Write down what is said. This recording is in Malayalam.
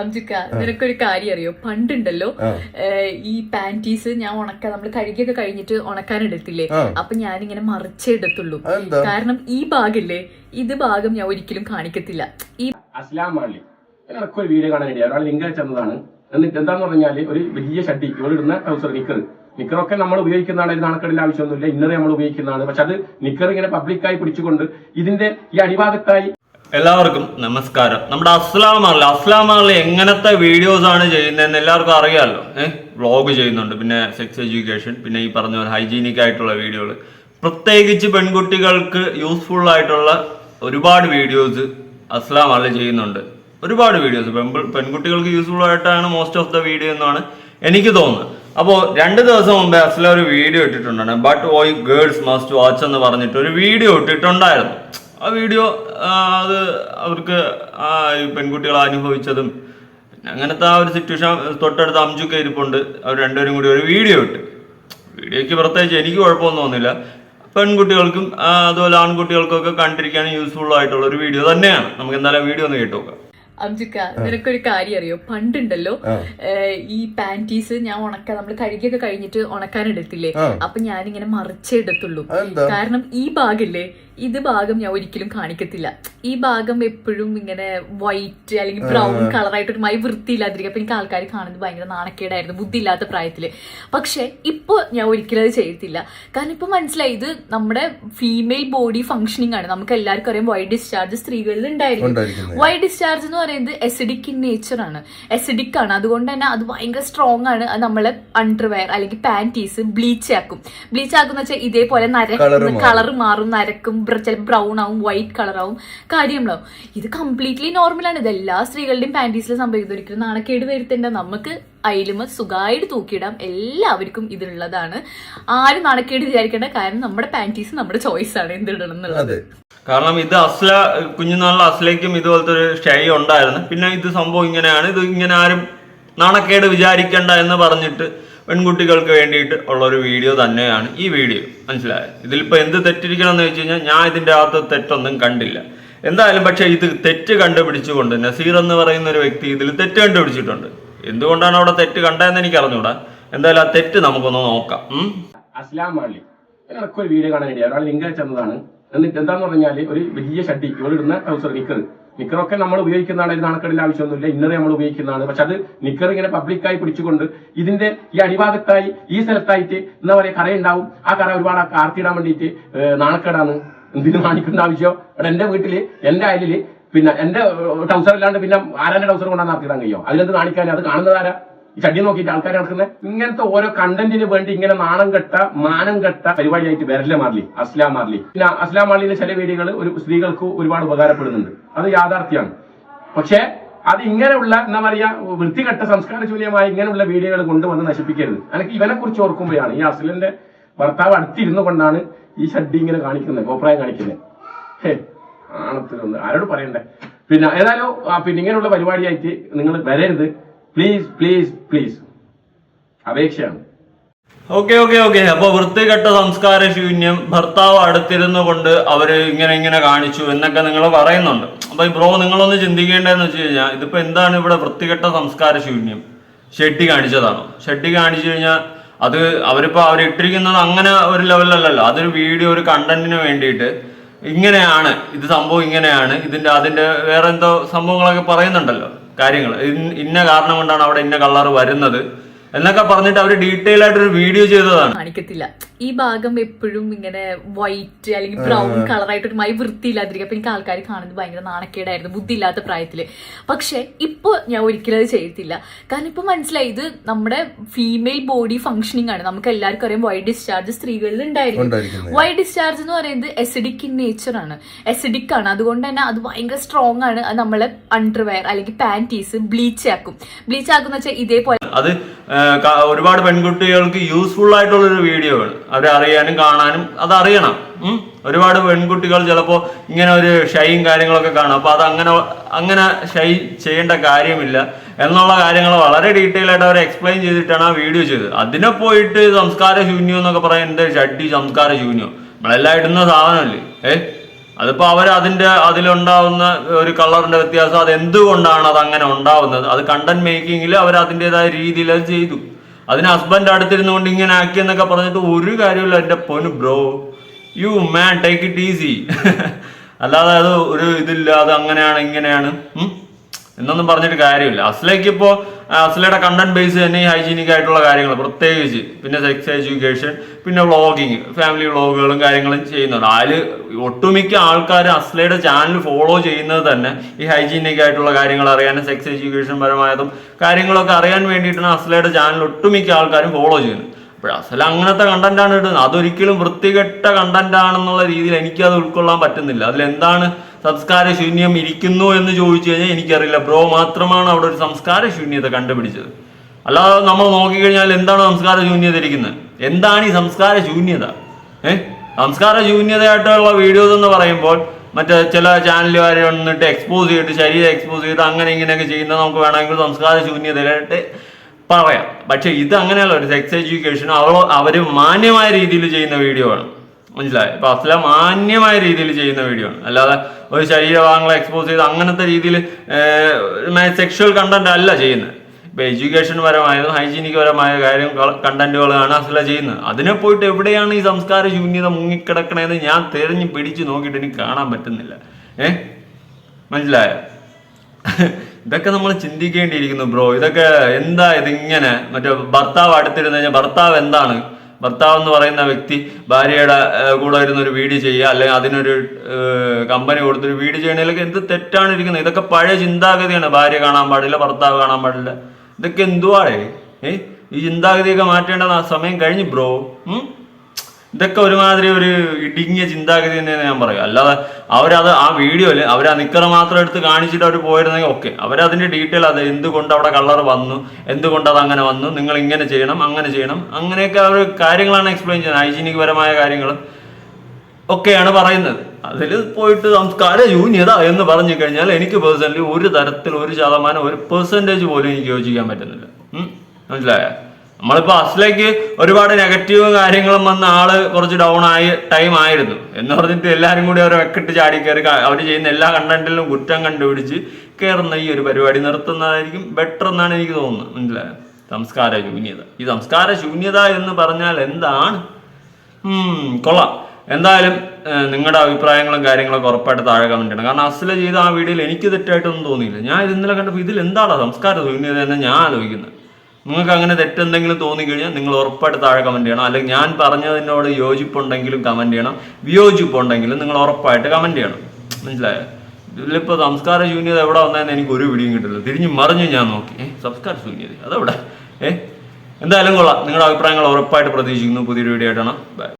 അംജിക്ക നിനക്കൊരു കാര്യം അറിയോ? പണ്ടുണ്ടല്ലോ ഈ പാന്റീസ് ഞാൻ ഉണക്കാൻ നമ്മൾ കഴുകിയൊക്കെ കഴിഞ്ഞിട്ട് ഉണക്കാൻ എടുത്തില്ലേ. അപ്പൊ ഞാനിങ്ങനെ മറിച്ചേ എടുത്തുള്ളൂ. കാരണം ഈ ഭാഗല്ലേ ഇത് ഭാഗം ഞാൻ ഒരിക്കലും കാണിക്കത്തില്ല. ഈ അസ്ലാം ഒരു വീഡിയോ കാണാൻ ഒരാൾ ലിങ്ക് അയച്ചതാണ് എന്നിട്ട് എന്താന്ന് പറഞ്ഞാൽ ഒരു വലിയ ഷട്ടി ഇവൾ ഇടുന്ന ട്രൗസർ നിക്കർ നിക്കറൊക്കെ നമ്മൾ ഉപയോഗിക്കുന്നതാണ് ഇത് നാണക്കേടിന്റെ ആവശ്യമൊന്നുമില്ല. ഇന്നറെ നമ്മൾ ഉപയോഗിക്കുന്നതാണ്. പക്ഷെ അത് നിക്കർ ഇങ്ങനെ പബ്ലിക്കായി പിടിച്ചുകൊണ്ട് ഇതിന്റെ ഈ അടിഭാഗത്തായി എല്ലാവർക്കും നമസ്കാരം. നമ്മുടെ അസ്ലാം അല്ല അസ്ലാം അല്ല എങ്ങനത്തെ വീഡിയോസ് ആണ് ചെയ്യുന്നതെന്ന് എല്ലാവർക്കും അറിയാമല്ലോ ഏഹ് വ്ളോഗ് ചെയ്യുന്നുണ്ട്. പിന്നെ സെക്സ് എഡ്യൂക്കേഷൻ പിന്നെ ഈ പറഞ്ഞ പോലെ ഹൈജീനിക് ആയിട്ടുള്ള വീഡിയോകൾ പ്രത്യേകിച്ച് പെൺകുട്ടികൾക്ക് യൂസ്ഫുൾ ആയിട്ടുള്ള ഒരുപാട് വീഡിയോസ് അസ്ലാം അല്ല ചെയ്യുന്നുണ്ട്. ഒരുപാട് വീഡിയോസ് പെൺകുട്ടികൾക്ക് യൂസ്ഫുൾ ആയിട്ടാണ് മോസ്റ്റ് ഓഫ് ദ വീഡിയോ എന്നാണ് എനിക്ക് തോന്നുന്നത്. അപ്പോൾ രണ്ട് ദിവസം മുമ്പേ അസ്ല ഒരു വീഡിയോ ഇട്ടിട്ടുണ്ടായിരുന്നു. ബട്ട് ഓയ് ഗേൾസ് മസ്റ്റ് വാച്ച് എന്ന് പറഞ്ഞിട്ട് ഒരു വീഡിയോ ഇട്ടിട്ടുണ്ടായിരുന്നു. ആ വീഡിയോ അത് അവർക്ക് ആ പെൺകുട്ടികൾ അനുഭവിച്ചതും അങ്ങനത്തെ ആ ഒരു സിറ്റുവേഷൻ തൊട്ടടുത്ത് അംജുക്ക ഇരിപ്പുണ്ട് അവർ രണ്ടുപേരും കൂടി ഒരു വീഡിയോ ഇട്ട്. വീഡിയോയ്ക്ക് പ്രത്യേകിച്ച് എനിക്ക് കുഴപ്പമൊന്നും തോന്നില്ല. പെൺകുട്ടികൾക്കും അതുപോലെ ആൺകുട്ടികൾക്കും ഒക്കെ കണ്ടിരിക്കാൻ യൂസ്ഫുൾ ആയിട്ടുള്ള ഒരു വീഡിയോ തന്നെയാണ്. നമുക്ക് എന്തായാലും വീഡിയോ ഒന്ന് കേട്ടു നോക്കാം. അംജിക്ക നിനക്കൊരു കാര്യം അറിയോ? പണ്ടുണ്ടല്ലോ ഈ പാന്റീസ് ഞാൻ ഉണക്കാൻ നമ്മൾ കഴുകിയൊക്കെ കഴിഞ്ഞിട്ട് ഉണക്കാൻ എടുത്തില്ലേ. അപ്പൊ ഞാനിങ്ങനെ മറിച്ചേ എടുത്തുള്ളൂ. കാരണം ഈ ഭാഗമില്ലേ ഇത് ഭാഗം ഞാൻ ഒരിക്കലും കാണിക്കത്തില്ല. ഈ ഭാഗം എപ്പോഴും ഇങ്ങനെ വൈറ്റ് അല്ലെങ്കിൽ ബ്രൗൺ കളറായിട്ട് ഒരു മൈ വൃത്തിയില്ലാതിരിക്കും. അപ്പൊ എനിക്ക് ആൾക്കാർ കാണുന്നത് ഭയങ്കര നാണക്കേടായിരുന്നു ബുദ്ധിയില്ലാത്ത പ്രായത്തിൽ. പക്ഷെ ഇപ്പൊ ഞാൻ ഒരിക്കലും അത് ചെയ്യത്തില്ല കാരണം ഇപ്പൊ മനസ്സിലായി ഇത് നമ്മുടെ ഫീമെയിൽ ബോഡി ഫംഗ്ഷനിങ് ആണ്. നമുക്ക് എല്ലാവർക്കും അറിയാം വൈറ്റ് ഡിസ്ചാർജ് സ്ത്രീകളിൽ ഉണ്ടായിരുന്നു വൈറ്റ് ഡിസ്ചാർജ് എന്ന് പറയുന്നത് എസിഡിക് ഇൻ നേച്ചർ ആണ്. എസിഡിക് ആണ്. അതുകൊണ്ട് തന്നെ അത് ഭയങ്കര സ്ട്രോങ് ആണ്. അത് നമ്മളെ അണ്ടർവെയർ അല്ലെങ്കിൽ പാന്റീസ് ബ്ലീച്ച് ആക്കും. ബ്ലീച്ച് ആക്കുന്ന വെച്ചാൽ ഇതേപോലെ നര കളർ മാറും നരക്കും ചിലപ്പോൾ ബ്രൗൺ ആവും വൈറ്റ് കളർ ആവും കാര്യങ്ങളാവും ഇത് കംപ്ലീറ്റ്ലി നോർമലാണ് ഇത് എല്ലാ സ്ത്രീകളുടെയും പാന്റീസിൽ സംഭവിക്കുന്നത്. ഒരിക്കലും നാണക്കേട് വരുത്തേണ്ട. നമുക്ക് അയിലുമ സുഖമായിട്ട് തൂക്കിയിടാം. എല്ലാവർക്കും ഇതിലുള്ളതാണ്. ആരും നാണക്കേട് വിചാരിക്കേണ്ട. കാരണം നമ്മുടെ പാന്റീസ് നമ്മുടെ ചോയ്സ് ആണ് എന്തിടണം എന്നുള്ളത്. കാരണം ഇത് അസ്ല കുഞ്ഞുനാളിൽ അസ്ലയ്ക്കും ഇതുപോലത്തെ ഒരു സ്റ്റൈ ഉണ്ടായിരുന്നു. പിന്നെ ഇത് സംഭവം ഇങ്ങനെയാണ്. ഇത് ഇങ്ങനെ ആരും നാണക്കേട് വിചാരിക്കണ്ട എന്ന് പറഞ്ഞിട്ട് പെൺകുട്ടികൾക്ക് വേണ്ടിയിട്ട് ഉള്ള ഒരു വീഡിയോ തന്നെയാണ് ഈ വീഡിയോ. മനസ്സിലായത് ഇതിലിപ്പോൾ എന്ത് തെറ്റിരിക്കണം എന്ന് വെച്ച് കഴിഞ്ഞാൽ ഞാൻ ഇതിന്റെ അകത്ത് തെറ്റൊന്നും കണ്ടില്ല. എന്തായാലും പക്ഷേ ഇത് തെറ്റ് കണ്ടുപിടിച്ചുകൊണ്ട് നസീർ എന്ന് പറയുന്ന ഒരു വ്യക്തി ഇതിൽ തെറ്റ് കണ്ടുപിടിച്ചിട്ടുണ്ട്. എന്തുകൊണ്ടാണ് അവിടെ തെറ്റ് കണ്ടതെന്ന് എനിക്ക് അറിഞ്ഞൂടാ. എന്തായാലും ആ തെറ്റ് നമുക്കൊന്ന് നോക്കാം? അസ്ലാം ഇടയ്ക്ക് ഒരു വീഡിയോ കാണാൻ ഒരാൾ എന്നിട്ട് എന്താന്ന് പറഞ്ഞാൽ ഒരു വലിയ ഷട്ടി ഇവിടെ ഇടുന്ന ട്രൗസർ നിക്കർ നിക്കറൊക്കെ നമ്മൾ ഉപയോഗിക്കുന്നതാണ് ഇത് നാണക്കേടിന്റെ ആവശ്യമൊന്നുമില്ല. ഇന്നറെ നമ്മൾ ഉപയോഗിക്കുന്നതാണ്. പക്ഷെ അത് നിക്കർ ഇങ്ങനെ പബ്ലിക്കായി പിടിച്ചുകൊണ്ട് ഇതിന്റെ ഈ അടിഭാഗത്തായി ഈ സ്ഥലത്തായിട്ട് എന്താ പറയുക കറയുണ്ടാവും ആ കറ ഒരുപാട് ആർത്തിയിടാൻ വേണ്ടിയിട്ട് നാണക്കേടാണ്. എന്തിനു കാണിക്കേണ്ട ആവശ്യം ഇവിടെ എന്റെ വീട്ടിൽ എന്റെ അയലിൽ പിന്നെ എന്റെ ടൗസർ ഇല്ലാണ്ട് പിന്നെ ആരാന്റെ ടൗസർ കൊണ്ടാണ് നടത്തിയിടാൻ കഴിയോ അതിലെന്ത് കാണിക്കാൻ അത് കാണുന്നത് ആരാ? ഈ ചടി നോക്കിയിട്ട് ആൾക്കാർ നടക്കുന്നത് ഇങ്ങനത്തെ ഓരോ കണ്ടന്റിന് വേണ്ടി ഇങ്ങനെ നാണം കെട്ട മാനം കെട്ട പരിപാടിയായിട്ട് വരല്ല മാർലി അസ്ലാം മാർലി. പിന്നെ അസ്ലാം മാർലിന്റെ ചില വീഡിയോകൾ ഒരു സ്ത്രീകൾക്ക് ഒരുപാട് ഉപകാരപ്പെടുന്നുണ്ട്. അത് യാഥാർത്ഥ്യമാണ് പക്ഷേ അത് ഇങ്ങനെയുള്ള എന്താ പറയാ വൃത്തികെട്ട സംസ്കാര ശൂന്യമായ ഇങ്ങനെയുള്ള വീഡിയോകൾ കൊണ്ടുവന്ന് നശിപ്പിക്കരുത്. എനിക്ക് ഇവനെ കുറിച്ച് ഓർക്കുമ്പോഴാണ് ഈ അസ്ലിന്റെ ഭർത്താവ് അടുത്തിരുന്നു കൊണ്ടാണ് ഈ ഷഡ്ഡി ഇങ്ങനെ കാണിക്കുന്നത് കോപ്രായം കാണിക്കുന്നത്. ഹേ ആണത്തിലൊന്ന് ആരോട് പറയണ്ടേ? പിന്നെ ഏതായാലും പിന്നെ ഇങ്ങനെയുള്ള പരിപാടിയായിട്ട് നിങ്ങൾ വരരുത്. പ്ലീസ് പ്ലീസ് പ്ലീസ് അപേക്ഷയാണ്. ഓക്കെ ഓക്കെ ഓക്കെ അപ്പൊ വൃത്തികെട്ട സംസ്കാര ശൂന്യം ഭർത്താവ് അടുത്തിരുന്നു കൊണ്ട് അവർ ഇങ്ങനെ ഇങ്ങനെ കാണിച്ചു എന്നൊക്കെ നിങ്ങൾ പറയുന്നുണ്ട്. അപ്പൊ ബ്രോ നിങ്ങളൊന്ന് ചിന്തിക്കേണ്ടതെന്ന് വെച്ച് കഴിഞ്ഞാൽ ഇതിപ്പോ എന്താണ് ഇവിടെ വൃത്തികെട്ട സംസ്കാര ശൂന്യം? ഷെഡ്ഡി കാണിച്ചതാണോ? ഷെഡ്ഡി കാണിച്ചു കഴിഞ്ഞാൽ അത് അവരിപ്പോ അവരിട്ടിരിക്കുന്നത് അങ്ങനെ ഒരു ലെവലല്ലല്ലോ അതൊരു വീഡിയോ ഒരു കണ്ടന്റിന് വേണ്ടിയിട്ട് ഇങ്ങനെയാണ്. ഇത് സംഭവം ഇങ്ങനെയാണ്. ഇതിന്റെ അതിന്റെ വേറെ എന്തോ സംഭവങ്ങളൊക്കെ പറയുന്നുണ്ടല്ലോ. കാര്യങ്ങൾ. ഇന്ന കാരണം കൊണ്ടാണ് അവിടെ ഇന്ന കളർ വരുന്നത്. എന്നൊക്കെ പറഞ്ഞിട്ട് അവർ ഡീറ്റെയിൽ ആയിട്ട് ഒരു വീഡിയോ ചെയ്തതാണ്. കാണിക്കത്തില്ല. ഈ ഭാഗം എപ്പോഴും ഇങ്ങനെ വൈറ്റ് അല്ലെങ്കിൽ ബ്രൗൺ കളറായിട്ട് ഒരു മൈ വൃത്തിയില്ലാതിരിക്കും. അപ്പൊ എനിക്ക് ആൾക്കാർ കാണുന്നത് ഭയങ്കര നാണക്കേടായിരുന്നു. ബുദ്ധിയില്ലാത്ത പ്രായത്തിൽ. പക്ഷെ ഇപ്പൊ ഞാൻ ഒരിക്കലും അത് ചെയ്തില്ല കാരണം ഇപ്പൊ മനസ്സിലായി ഇത് നമ്മുടെ ഫീമെയിൽ ബോഡി ഫംഗ്ഷനിങ് ആണ്. നമുക്ക് എല്ലാവർക്കും അറിയാം വൈറ്റ് ഡിസ്ചാർജ് സ്ത്രീകളിൽ ഉണ്ടായിരിക്കും വൈറ്റ് വൈ ഡിസ്ചാർജ് എന്ന് പറയുന്നത് എസിഡിക് ഇൻ നേച്ചർ ആണ്. എസിഡിക് ആണ്. അതുകൊണ്ട് തന്നെ അത് ഭയങ്കര സ്ട്രോങ് ആണ്. അത് നമ്മളെ അണ്ടർവെയർ അല്ലെങ്കിൽ പാന്റീസ് ബ്ലീച്ച് ആക്കും. ബ്ലീച്ച് ആക്കുന്ന വെച്ചാൽ ഇതേപോലെ അത് ഒരുപാട് പെൺകുട്ടികൾക്ക് യൂസ്ഫുൾ ആയിട്ടുള്ള ഒരു വീഡിയോ ആണ്. അവരെ അറിയാനും കാണാനും അത് ഒരുപാട് പെൺകുട്ടികൾ ചിലപ്പോൾ ഇങ്ങനെ ഒരു ഷൈയും കാര്യങ്ങളൊക്കെ കാണും. അപ്പൊ അത് അങ്ങനെ അങ്ങനെ ഷൈ ചെയ്യേണ്ട കാര്യമില്ല. എന്നുള്ള കാര്യങ്ങൾ വളരെ ഡീറ്റെയിൽ ആയിട്ട് അവർ എക്സ്പ്ലെയിൻ ചെയ്തിട്ടാണ് ആ വീഡിയോ ചെയ്തത്. അതിനെ പോയിട്ട് സംസ്കാര ശൂന്യം എന്നൊക്കെ പറയുന്നത് ഷഡ്ഡി സംസ്കാര ശൂന്യം. നമ്മളെല്ലാം ഇടുന്ന സാധനമല്ലേ? ഏഹ് അതിപ്പോ അവർ അതിന്റെ അതിലുണ്ടാവുന്ന ഒരു കളറിന്റെ വ്യത്യാസം അത് എന്തുകൊണ്ടാണ് അത് അങ്ങനെ ഉണ്ടാവുന്നത്? അത് കണ്ടന്റ് മേക്കിങ്ങിൽ അവർ അതിന്റെതായ രീതിയിൽ അത് ചെയ്തു. അതിന് ഹസ്ബൻഡ് അടുത്തിരുന്നുകൊണ്ട് ഇങ്ങനെ ആക്കി എന്നൊക്കെ പറഞ്ഞിട്ട് ഒരു കാര്യമില്ല എന്റെ പൊന്നു bro you man take it easy അല്ലാതെ അത് ഒരു ഇതില്ല അത് അങ്ങനെയാണ് ഇങ്ങനെയാണ്? എന്നൊന്നും പറഞ്ഞിട്ട് കാര്യമില്ല. അസ്ലേക്ക് ഇപ്പോൾ അസ്ലയുടെ കണ്ടന്റ് ബേസ് തന്നെ ഹൈജീനിക് ആയിട്ടുള്ള കാര്യങ്ങൾ പ്രത്യേകിച്ച് പിന്നെ സെക്സ് എഡ്യൂക്കേഷൻ പിന്നെ വ്ളോഗിങ് ഫാമിലി വ്ളോഗുകളും കാര്യങ്ങളും ചെയ്യുന്നുണ്ട്. അതിൽ ഒട്ടുമിക്ക ആൾക്കാർ അസ്ലയുടെ ചാനൽ ഫോളോ ചെയ്യുന്നത് തന്നെ ഈ ഹൈജീനിക് ആയിട്ടുള്ള കാര്യങ്ങൾ അറിയാനും സെക്സ് എഡ്യൂക്കേഷൻ പരമായതും കാര്യങ്ങളൊക്കെ അറിയാൻ വേണ്ടിയിട്ടാണ് അസ്ലയുടെ ചാനൽ ഒട്ടുമിക്ക ആൾക്കാരും ഫോളോ ചെയ്യുന്നത്. അപ്പോൾ അസല അങ്ങനത്തെ കണ്ടന്റാണ് ഇടുന്നത്. അതൊരിക്കലും വൃത്തികെട്ട കണ്ടന്റ് ആണെന്നുള്ള രീതിയിൽ എനിക്കത് ഉൾക്കൊള്ളാൻ പറ്റുന്നില്ല. അതിലെന്താണ് സംസ്കാര ശൂന്യം ഇരിക്കുന്നു എന്ന് ചോദിച്ചു കഴിഞ്ഞാൽ എനിക്കറിയില്ല. ബ്രോ മാത്രമാണ് അവിടെ ഒരു സംസ്കാര ശൂന്യത കണ്ടുപിടിച്ചത്. അല്ലാതെ നമ്മൾ നോക്കിക്കഴിഞ്ഞാൽ എന്താണ് സംസ്കാര ശൂന്യത ഇരിക്കുന്നത്? എന്താണ് ഈ സംസ്കാര ശൂന്യത ഏഹ് സംസ്കാര ശൂന്യതയായിട്ടുള്ള വീഡിയോസ് എന്ന് പറയുമ്പോൾ മറ്റേ ചില ചാനലുകാർ വന്നിട്ട് എക്സ്പോസ് ചെയ്തിട്ട് ശരീരം എക്സ്പോസ് ചെയ്ത് അങ്ങനെ ഇങ്ങനെയൊക്കെ ചെയ്യുന്ന നമുക്ക് വേണമെങ്കിൽ സംസ്കാര ശൂന്യതയായിട്ട് പറയാം. പക്ഷെ ഇത് അങ്ങനെയല്ല. ഒരു സെക്സ് എഡ്യൂക്കേഷൻ അവൾ അവർ മാന്യമായ രീതിയിൽ ചെയ്യുന്ന വീഡിയോ ആണ്. മനസ്സിലായി. ഇപ്പൊ അസ്ല മാന്യമായ രീതിയിൽ ചെയ്യുന്ന വീഡിയോ ആണ്. അല്ലാതെ ഒരു ശരീരഭാഗങ്ങളെ എക്സ്പോസ് ചെയ്ത് അങ്ങനത്തെ രീതിയിൽ സെക്ഷുവൽ കണ്ടന്റ് അല്ല ചെയ്യുന്നത്. ഇപ്പൊ എഡ്യൂക്കേഷൻ പരമായതും ഹൈജീനിക് പരമായ കാര്യം കണ്ടന്റുകളാണ് അസ്ല ചെയ്യുന്നത്. അതിനെ പോയിട്ട് എവിടെയാണ് ഈ സംസ്കാര ശൂന്യത മുങ്ങിക്കിടക്കണേന്ന് ഞാൻ തെരഞ്ഞു പിടിച്ച് നോക്കിയിട്ട് എനിക്ക് കാണാൻ പറ്റുന്നില്ല. ഏഹ് മനസ്സിലായോ? ഇതൊക്കെ നമ്മൾ ചിന്തിക്കേണ്ടിയിരിക്കുന്നു ബ്രോ. ഇതൊക്കെ എന്താ ഇതിങ്ങനെ? മറ്റേ ഭർത്താവ് അടുത്തിരുന്ന് കഴിഞ്ഞാൽ ഭർത്താവ് എന്താണ്? ഭർത്താവ് എന്ന് പറയുന്ന വ്യക്തി ഭാര്യയുടെ കൂടെ ഇരുന്ന് ഒരു വീഡിയോ ചെയ്യുക അല്ലെങ്കിൽ അതിനൊരു കമ്പനി കൊടുത്തൊരു വീഡിയോ ചെയ്യണതിലൊക്കെ എന്ത് തെറ്റാണ് ഇരിക്കുന്നത്? ഇതൊക്കെ പഴയ ചിന്താഗതിയാണ്. ഭാര്യ കാണാൻ പാടില്ല ഭർത്താവ് കാണാൻ പാടില്ല. ഇതൊക്കെ എന്തുവാടേ? ഏ? ഈ ചിന്താഗതിയൊക്കെ മാറ്റേണ്ട സമയം കഴിഞ്ഞു ബ്രോ. ഇതൊക്കെ ഒരുമാതിരി ഒരു ഇടുങ്ങിയ ചിന്താഗതി തന്നെയാണ് ഞാൻ പറയുക. അല്ലാതെ അവരത് ആ വീഡിയോയിൽ അവർ ആ നിക്കറ മാത്രം എടുത്ത് കാണിച്ചിട്ട് അവർ പോയിരുന്നെങ്കിൽ ഓക്കെ അവരതിന്റെ ഡീറ്റെയിൽ അത് എന്തുകൊണ്ട് അവിടെ കളർ വന്നു എന്തുകൊണ്ട് അത് അങ്ങനെ വന്നു നിങ്ങൾ ഇങ്ങനെ ചെയ്യണം അങ്ങനെ ചെയ്യണം അങ്ങനെയൊക്കെ അവർ കാര്യങ്ങളാണ് എക്സ്പ്ലെയിൻ ചെയ്യുന്നത്. ഹൈജീനിക് പരമായ കാര്യങ്ങൾ ഒക്കെയാണ് പറയുന്നത്. അതിൽ പോയിട്ട് സംസ്കാര ശൂന്യത എന്ന് പറഞ്ഞു കഴിഞ്ഞാൽ എനിക്ക് പേഴ്സണലി ഒരു തരത്തിൽ ഒരു ശതമാനം ഒരു പെർസെന്റേജ് പോലും എനിക്ക് യോജിക്കാൻ പറ്റുന്നില്ല. മനസ്സിലായോ? നമ്മളിപ്പോ അസ്ലേക്ക് ഒരുപാട് നെഗറ്റീവ് കാര്യങ്ങളും വന്ന ആൾ കുറച്ച് ഡൗൺ ആയി ടൈം ആയിരുന്നു. എന്ന് പറഞ്ഞിട്ട് എല്ലാരും കൂടി അവരെ വെക്കിട്ട് ചാടി കയറി അവർ ചെയ്യുന്ന എല്ലാ കണ്ടന്റിലും കുറ്റം കണ്ടുപിടിച്ച് കയറുന്ന ഈ ഒരു പരിപാടി നിർത്തുന്നതായിരിക്കും ബെറ്റർ എന്നാണ് എനിക്ക് തോന്നുന്നത്. മനസ്സിലായോ? സംസ്കാര ശൂന്യത. ഈ സംസ്കാര ശൂന്യത എന്ന് പറഞ്ഞാൽ എന്താണ്? കൊള്ളാം. എന്തായാലും നിങ്ങളുടെ അഭിപ്രായങ്ങളും കാര്യങ്ങളൊക്കെ ഉറപ്പായിട്ട് താഴെ കമന്റ് ചെയ്യണം കാരണം അസ്ല ചെയ്ത ആ വീഡിയോയിൽ എനിക്ക് തെറ്റായിട്ടൊന്നും തോന്നിയില്ല. ഞാൻ ഇത് ഇന്നലെ കണ്ടപ്പോൾ ഇതിൽ എന്താണ് സംസ്കാര ശൂന്യത എന്ന് ഞാൻ ആലോചിക്കുന്നത്. നിങ്ങൾക്ക് അങ്ങനെ തെറ്റെന്തെങ്കിലും തോന്നിക്കഴിഞ്ഞാൽ നിങ്ങൾ ഉറപ്പായിട്ട് താഴെ കമന്റ് ചെയ്യണം. അല്ലെങ്കിൽ ഞാൻ പറഞ്ഞതിനോട് യോജിപ്പുണ്ടെങ്കിലും കമന്റ് ചെയ്യണം. വിയോജിപ്പുണ്ടെങ്കിലും നിങ്ങൾ ഉറപ്പായിട്ട് കമന്റ് ചെയ്യണം. മനസ്സിലായോ? ഇതിലിപ്പോൾ സംസ്കാര ശൂന്യത എവിടെ വന്നതെന്ന് എനിക്ക് ഒരു പിടിയും കിട്ടില്ല തിരിഞ്ഞു മറിഞ്ഞു ഞാൻ നോക്കി. ഏ സംസ്കാര ശൂന്യത. അതെവിടെ? ഏ? എന്തായാലും കൊള്ളാം. നിങ്ങളുടെ അഭിപ്രായങ്ങൾ ഉറപ്പായിട്ട് പ്രതീക്ഷിക്കുന്നു. പുതിയൊരു വീഡിയോ ആയിട്ടാണ് ബൈ